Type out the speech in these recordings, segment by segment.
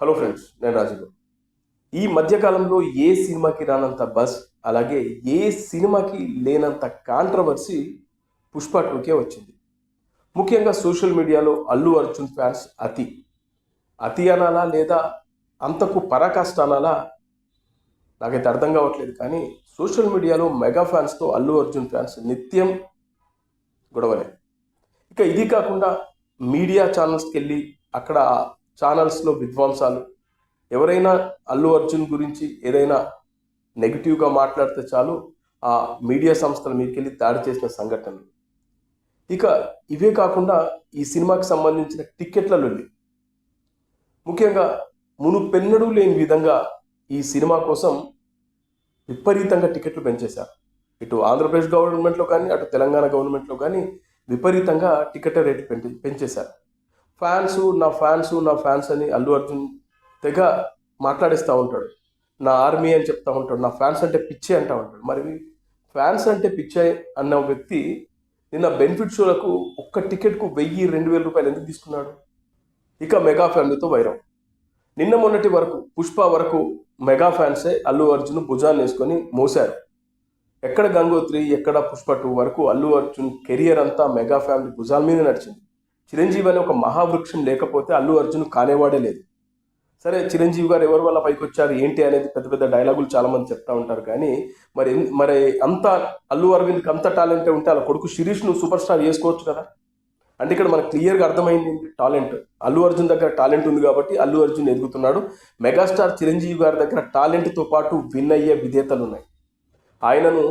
Hello friends నేను రాజుగారు ఈ మధ్యకాలంలో ఏ సినిమాకి రానంత బస్ అలాగే ఏ సినిమాకి లేనంత కాంట్రవర్సీ పుష్ప టూకే వచ్చింది. ముఖ్యంగా సోషల్ మీడియాలో అల్లు అర్జున్ ఫ్యాన్స్ అతి. అతి అనాలా లేదా అంతకు పరాకాష్ట అనాలా నాకైతే అర్థం కావట్లేదు కానీ సోషల్ మీడియాలో మెగా ఫ్యాన్స్తో అల్లు అర్జున్ ఫ్యాన్స్ నిత్యం గొడవలే. ఇక ఇది కాకుండా మీడియా ఛానల్స్కి వెళ్ళి అక్కడ ఛానల్స్లో విధ్వంసాలు ఎవరైనా అల్లు అర్జున్ గురించి ఏదైనా నెగిటివ్గా మాట్లాడితే చాలు ఆ మీడియా సంస్థల మీదకి వెళ్ళి దాడి చేసిన సంఘటనలు. ఇక ఇవే కాకుండా ఈ సినిమాకి సంబంధించిన టిక్కెట్ల లొల్లి ముఖ్యంగా మునుపెన్నడూ లేని విధంగా ఈ సినిమా కోసం విపరీతంగా టికెట్లు పెంచేశారు. ఇటు ఆంధ్రప్రదేశ్ గవర్నమెంట్లో కానీ అటు తెలంగాణ గవర్నమెంట్లో కానీ విపరీతంగా టికెట్ రేటు పెంచి పెంచేశారు. ఫ్యాన్స్ నా ఫ్యాన్స్ నా ఫ్యాన్స్ అని అల్లు అర్జున్ తెగ మాట్లాడిస్తూ ఉంటాడు. నా ఆర్మీ అని చెప్తా ఉంటాడు నా ఫ్యాన్స్ అంటే పిచ్చే అంటా ఉంటాడు. మరి ఫ్యాన్స్ అంటే పిచ్చే అన్న వ్యక్తి నిన్న బెనిఫిట్ షోలకు ఒక్క టికెట్కు వెయ్యి రెండు వేల రూపాయలు ఎందుకు తీసుకున్నాడు? ఇక మెగా ఫ్యామిలీతో వైరం. నిన్న మొన్నటి వరకు పుష్ప వరకు మెగా ఫ్యాన్సే అల్లు అర్జున్ భుజాన్ని వేసుకొని మోశారు. ఎక్కడ గంగోత్రి ఎక్కడ పుష్ప టూ వరకు అల్లు అర్జున్ కెరియర్ అంతా మెగా ఫ్యామిలీ భుజాల మీద నడిచింది. చిరంజీవి అనే ఒక మహావృక్షం లేకపోతే అల్లు అర్జున్ కానేవాడే లేదు. సరే చిరంజీవి గారు ఎవరి వల్ల పైకి వచ్చారు ఏంటి అనేది పెద్ద పెద్ద డైలాగులు చాలామంది చెప్తా ఉంటారు. కానీ మరి మరి అంత అల్లు అరవింద్కి అంత టాలెంట్ ఉంటే అలా కొడుకు శిరీష్ను సూపర్ స్టార్ చేసుకోవచ్చు కదా? అంటే ఇక్కడ మనకు క్లియర్గా అర్థమైంది టాలెంట్. అల్లు అర్జున్ దగ్గర టాలెంట్ ఉంది కాబట్టి అల్లు అర్జున్ ఎదుగుతున్నాడు. మెగాస్టార్ చిరంజీవి గారి దగ్గర టాలెంట్తో పాటు విన్ అయ్యే విధేతలు ఉన్నాయి. ఆయనను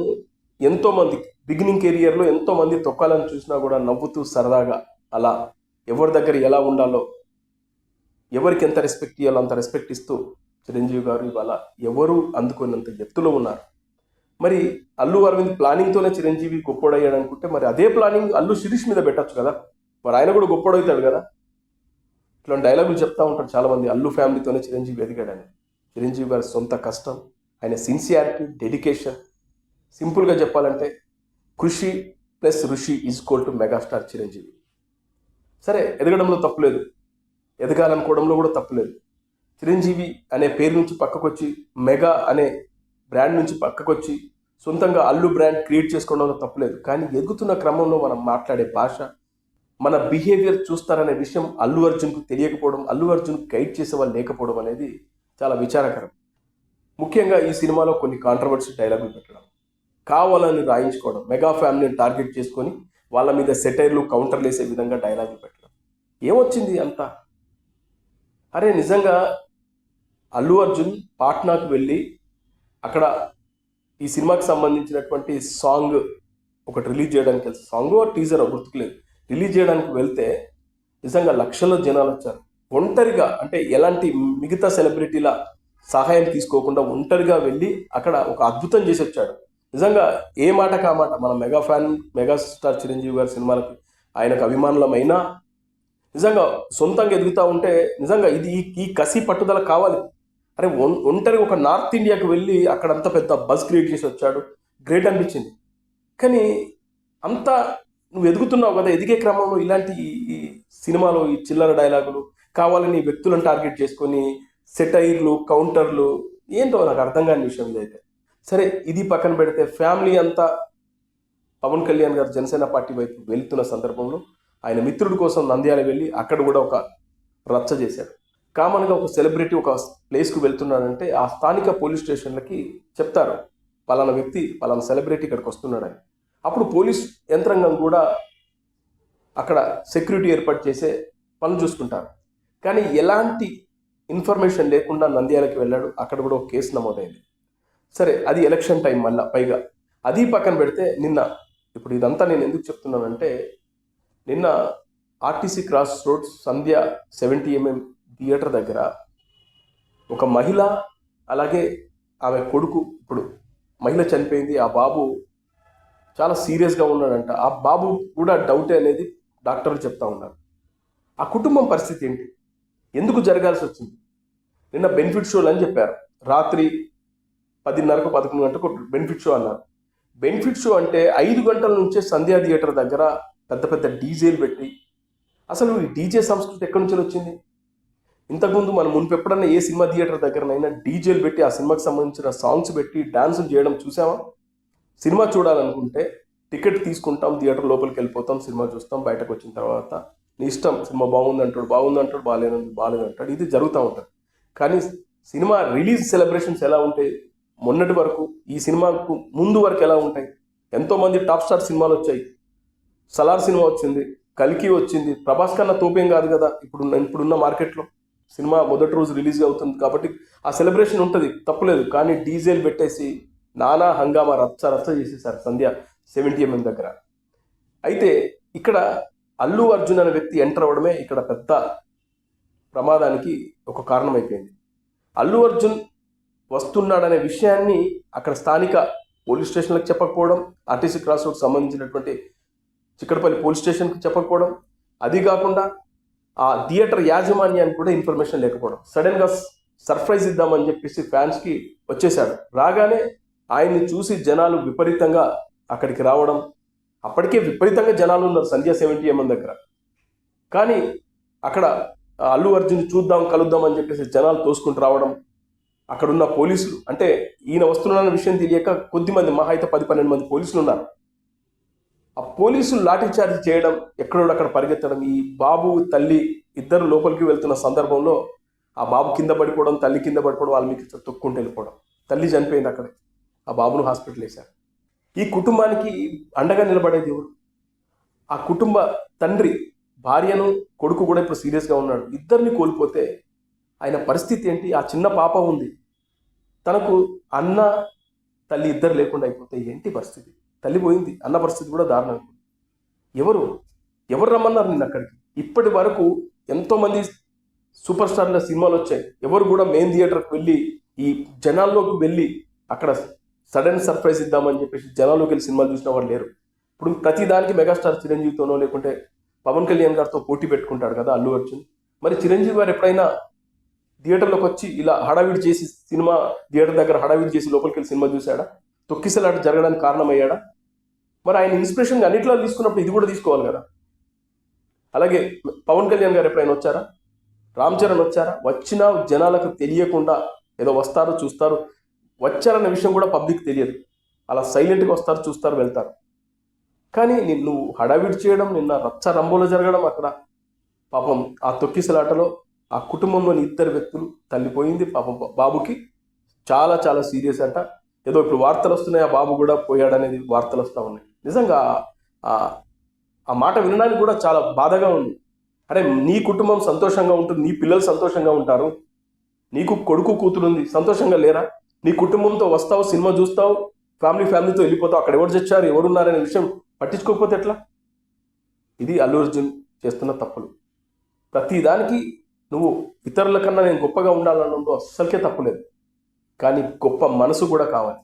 ఎంతోమంది బిగినింగ్ కెరియర్లో ఎంతోమంది తొక్కాలని చూసినా కూడా నవ్వుతూ సరదాగా అలా ఎవరి దగ్గర ఎలా ఉండాలో ఎవరికి ఎంత రెస్పెక్ట్ ఇవ్వాలో అంత రెస్పెక్ట్ ఇస్తూ చిరంజీవి గారు ఇవాళ ఎవరు అందుకున్నంత ఎత్తులో ఉన్నారు. మరి అల్లు అరవింద్ ప్లానింగ్తోనే చిరంజీవి గొప్పోడయ్యాడు అనుకుంటే మరి అదే ప్లానింగ్ అల్లు శిరీష్ మీద పెట్టచ్చు కదా? మరి ఆయన కూడా గొప్పోడవుతాడు కదా? ఇట్లాంటి డైలాగులు చెప్తా ఉంటారు చాలామంది. అల్లు ఫ్యామిలీతోనే చిరంజీవి ఎదిగాడని. చిరంజీవి గారి సొంత కష్టం ఆయన సిన్సియారిటీ డెడికేషన్ సింపుల్గా చెప్పాలంటే కృషి ప్లస్ ఋషి is equal to megastar Chiranjeevi. సరే ఎదగడంలో తప్పులేదు ఎదగాలనుకోవడంలో కూడా తప్పులేదు చిరంజీవి అనే పేరు నుంచి పక్కకొచ్చి మెగా అనే బ్రాండ్ నుంచి పక్కకొచ్చి సొంతంగా అల్లు బ్రాండ్ క్రియేట్ చేసుకోవడంలో తప్పులేదు కానీ ఎదుగుతున్న క్రమంలో మనం మాట్లాడే భాష మన బిహేవియర్ చూస్తారనే విషయం అల్లు అర్జున్కు తెలియకపోవడం అల్లు అర్జున్ గైడ్ చేసే వాళ్ళు లేకపోవడం అనేది చాలా విచారకరం. ముఖ్యంగా ఈ సినిమాలో కొన్ని కాంట్రవర్సీ డైలాగులు పెట్టడం కావాలని రాయించుకోవడం మెగా ఫ్యామిలీని టార్గెట్ చేసుకొని వాళ్ళ మీద సెటైర్లు కౌంటర్లు వేసే విధంగా డైలాగులు పెట్టడం. ఏమొచ్చింది అంతా? అరే నిజంగా అల్లు అర్జున్ పాట్నాకు వెళ్ళి అక్కడ ఈ సినిమాకి సంబంధించినటువంటి సాంగ్ ఒకటి రిలీజ్ చేయడానికి వెళ్తే సాంగ్ టీజర్ గుర్తుకులేదు. రిలీజ్ చేయడానికి వెళ్తే నిజంగా లక్షల జనాలు వచ్చారు. ఒంటరిగా అంటే ఎలాంటి మిగతా సెలబ్రిటీల సహాయం తీసుకోకుండా ఒంటరిగా వెళ్ళి అక్కడ ఒక అద్భుతం చేసి వచ్చాడు. నిజంగా ఏ మాట కా మాట మన mega fan mega star Chiranjeevi గారి సినిమాలకు ఆయనకు అభిమానులమైనా నిజంగా సొంతంగా ఎదుగుతూ ఉంటే నిజంగా ఇది ఈ- కసి పట్టుదల కావాలి. అరే ఒం- ఒంటరి ఒక నార్త్ ఇండియాకి వెళ్ళి అక్కడంతా పెద్ద బస్ క్రియేట్ చేసి వచ్చాడు. గ్రేట్ అనిపించింది. కానీ అంత నువ్వు ఎదుగుతున్నావు కదా ఎదిగే క్రమంలో ఇలాంటి ఈ- ఈ సినిమాలో ఈ చిల్లర డైలాగులు కావాలని వ్యక్తులను టార్గెట్ చేసుకొని సెటైర్లు కౌంటర్లు ఏంటో నాకు అర్థం కాని విషయం ఇదైతే సరే ఇది పక్కన పెడితే ఫ్యామిలీ అంతా పవన్ కళ్యాణ్ గారు జనసేన పార్టీ వైపు వెళ్తున్న సందర్భంలో ఆయన మిత్రుడి కోసం నంద్యాల వెళ్ళి అక్కడ కూడా ఒక రచ్చ చేశాడు. కామన్గా ఒక సెలబ్రిటీ ఒక ప్లేస్కు వెళ్తున్నాడంటే ఆ స్థానిక పోలీస్ స్టేషన్లకి చెప్తారు. పలానా వ్యక్తి పలానా సెలబ్రిటీ ఇక్కడికి వస్తున్నాడని. అప్పుడు పోలీస్ యంత్రాంగం కూడా అక్కడ సెక్యూరిటీ ఏర్పాటు చేసే పనులు చూసుకుంటారు. కానీ ఎలాంటి ఇన్ఫర్మేషన్ లేకుండా నంద్యాలకి వెళ్ళాడు. అక్కడ కూడా ఒక కేసు నమోదైంది. సరే అది ఎలక్షన్ టైం మళ్ళా పైగా. అది పక్కన పెడితే నిన్న ఇప్పుడు ఇదంతా నేను ఎందుకు చెప్తున్నానంటే నిన్న RTC cross roads Sandhya seventy MM theatre దగ్గర ఒక మహిళ అలాగే ఆమె కొడుకు ఇప్పుడు మహిళ చనిపోయింది. ఆ బాబు చాలా సీరియస్గా ఉన్నాడంట. ఆ బాబు కూడా డౌటే అనేది డాక్టర్లు చెప్తా ఉన్నారు. ఆ కుటుంబం పరిస్థితి ఏంటి? ఎందుకు జరగాల్సి వచ్చింది? నిన్న బెనిఫిట్ షోలు అని చెప్పారు. రాత్రి పదిన్నరకు పదకొండు గంటలకు బెనిఫిట్ షో అన్నారు. బెనిఫిట్ షో అంటే ఐదు గంటల నుంచే సంధ్యా థియేటర్ దగ్గర పెద్ద పెద్ద డీజేలు పెట్టి. అసలు ఈ డీజే సంస్కృతి ఎక్కడి నుంచి వచ్చింది? ఇంతకుముందు మనం మునుపు ఎప్పుడన్నా ఏ సినిమా థియేటర్ దగ్గరనైనా డీజేలు పెట్టి ఆ సినిమాకి సంబంధించిన సాంగ్స్ పెట్టి డాన్సులు చేయడం చూసామా సినిమా చూడాలనుకుంటే టికెట్ తీసుకుంటాం థియేటర్ లోపలికి వెళ్ళిపోతాం సినిమా చూస్తాం బయటకు వచ్చిన తర్వాత నీ ఇష్టం సినిమా బాగుంది అంటాడు బాగుంది అంటాడు బాగాలేదు బాగాలేదు అంటాడు ఇది జరుగుతూ ఉంటుంది. కానీ సినిమా రిలీజ్ సెలబ్రేషన్స్ ఎలా ఉంటాయి? మొన్నటి వరకు ఈ సినిమాకు ముందు వరకు ఎలా ఉంటాయి? ఎంతోమంది టాప్ స్టార్ సినిమాలు వచ్చాయి. సలార్ సినిమా వచ్చింది కలికి వచ్చింది. ప్రభాస్ కన్నా తోపేం కాదు కదా ఇప్పుడు ఇప్పుడున్న మార్కెట్లో సినిమా మొదటి రోజు రిలీజ్ అవుతుంది కాబట్టి ఆ సెలబ్రేషన్ ఉంటుంది తప్పులేదు. కానీ డీజేలు పెట్టేసి నానా హంగామా రచ్చ రచ్చ చేసేసారు సంధ్య సెవెంటీ ఎంఎం దగ్గర. అయితే ఇక్కడ అల్లు అర్జున్ అనే వ్యక్తి ఎంటర్ అవ్వడమే ఇక్కడ పెద్ద ప్రమాదానికి ఒక కారణమైపోయింది. అల్లు అర్జున్ వస్తున్నాడనే విషయాన్ని అక్కడ స్థానిక పోలీస్ స్టేషన్లకు చెప్పకపోవడం ఆర్టీసీ క్రాస్ రోడ్ సంబంధించినటువంటి చిక్కడపల్లి పోలీస్ స్టేషన్కి చెప్పకపోవడం అది కాకుండా ఆ థియేటర్ యాజమాన్యానికి కూడా ఇన్ఫర్మేషన్ లేకపోవడం. సడన్గా సర్ప్రైజ్ ఇద్దామని చెప్పేసి ఫ్యాన్స్కి వచ్చేశాడు రాగానే ఆయన్ని చూసి జనాలు విపరీతంగా అక్కడికి రావడం అప్పటికే విపరీతంగా జనాలు ఉన్నారు సంధ్య సెవెంటీ ఎంఎన్ దగ్గర. కానీ అక్కడ అల్లు అర్జున్ చూద్దాం కలుద్దాం అని చెప్పేసి జనాలు తోసుకుంటూ రావడం అక్కడున్న పోలీసులు అంటే ఈయన వస్తున్నాడన్న విషయం తెలియక కొద్దిమంది మహా అయితే పది పన్నెండు మంది పోలీసులు ఉన్నారు. ఆ పోలీసులు లాఠీ చార్జ్ చేయడం ఎక్కడోడక్కడ పరిగెత్తడం ఈ బాబు తల్లి ఇద్దరు లోపలికి వెళ్తున్న సందర్భంలో ఆ బాబు కింద పడిపోవడం తల్లి కింద పడిపోవడం వాళ్ళ మీకు తొక్కుంటూ వెళ్ళిపోవడం. తల్లి చనిపోయింది అక్కడే. ఆ బాబును హాస్పిటల్ వేశారు. ఈ కుటుంబానికి అండగా నిలబడేది ఎవరు ఆ కుటుంబ తండ్రి భార్యను కొడుకు కూడా ఇప్పుడు సీరియస్గా ఉన్నాడు. ఇద్దరిని కోల్పోతే ఆయన పరిస్థితి ఏంటి? ఆ చిన్న పాప ఉంది. తనకు అన్న తల్లి ఇద్దరు లేకుండా అయిపోతే ఏంటి పరిస్థితి? తల్లి పోయింది అన్న పరిస్థితి కూడా దారుణం. ఎవరు? ఎవరు రమ్మన్నారు నిన్న అక్కడికి? ఇప్పటి వరకు ఎంతోమంది సూపర్ స్టార్ల సినిమాలు వచ్చాయి. ఎవరు కూడా మెయిన్ థియేటర్కి వెళ్ళి ఈ జనాల్లోకి వెళ్ళి అక్కడ సడన్ సర్ప్రైజ్ ఇద్దామని చెప్పేసి జనాల్లోకి వెళ్ళి సినిమాలు చూసిన వాళ్ళు లేరు. ఇప్పుడు ప్రతి దానికి మెగాస్టార్ చిరంజీవితోనో లేకుంటే పవన్ కళ్యాణ్ గారితో పోటీ పెట్టుకుంటాడు కదా అల్లు అర్జున్. మరి చిరంజీవి గారు ఎప్పుడైనా థియేటర్లోకి వచ్చి ఇలా హడావిడి చేసి సినిమా థియేటర్ దగ్గర హడావిడి చేసి లోపలికి వెళ్ళి సినిమా చూశాడా? తొక్కిసలాట జరగడానికి కారణమయ్యాడా? మరి ఆయన ఇన్స్పిరేషన్గా అన్నిట్లో తీసుకున్నప్పుడు ఇది కూడా తీసుకోవాలి కదా. అలాగే పవన్ కళ్యాణ్ గారు ఎప్పుడైనా వచ్చారా? రామ్ చరణ్ వచ్చారా? వచ్చినా జనాలకు తెలియకుండా ఏదో వస్తారు చూస్తారు. వచ్చారన్న విషయం కూడా పబ్లిక్ తెలియదు. అలా సైలెంట్గా వస్తారు చూస్తారు వెళ్తారు. కానీ నిన్ను హడావిడి చేయడం నిన్న రచ్చ రంబోలో జరగడం అక్కడ. పాపం ఆ తొక్కిసలాటలో ఆ కుటుంబంలోని ఇద్దరు వ్యక్తులు తల్లిపోయింది. పాపం బాబుకి చాలా చాలా సీరియస్ అంట. ఏదో ఇప్పుడు వార్తలు వస్తున్నాయి ఆ బాబు కూడా పోయాడనేది వార్తలు వస్తూ ఉన్నాయి. నిజంగా ఆ- మాట వినడానికి కూడా చాలా బాధగా ఉంది. అరే నీ కుటుంబం సంతోషంగా ఉంటుంది నీ పిల్లలు సంతోషంగా ఉంటారు నీకు కొడుకు కూతురు ఉంది సంతోషంగా లేరా? నీ కుటుంబంతో వస్తావు సినిమా చూస్తావు ఫ్యామిలీ ఫ్యామిలీతో వెళ్ళిపోతావు అక్కడ ఎవరు చచ్చారు ఎవరున్నారనే విషయం పట్టించుకోకపోతే ఎట్లా? ఇది అల్లు అర్జున్ చేస్తున్న తప్పులు. ప్రతిదానికి నువ్వు ఇతరుల కన్నా నేను గొప్పగా ఉండాలన్నదో అస్సలకే తప్పులేదు. కానీ గొప్ప మనసు కూడా కావాలి.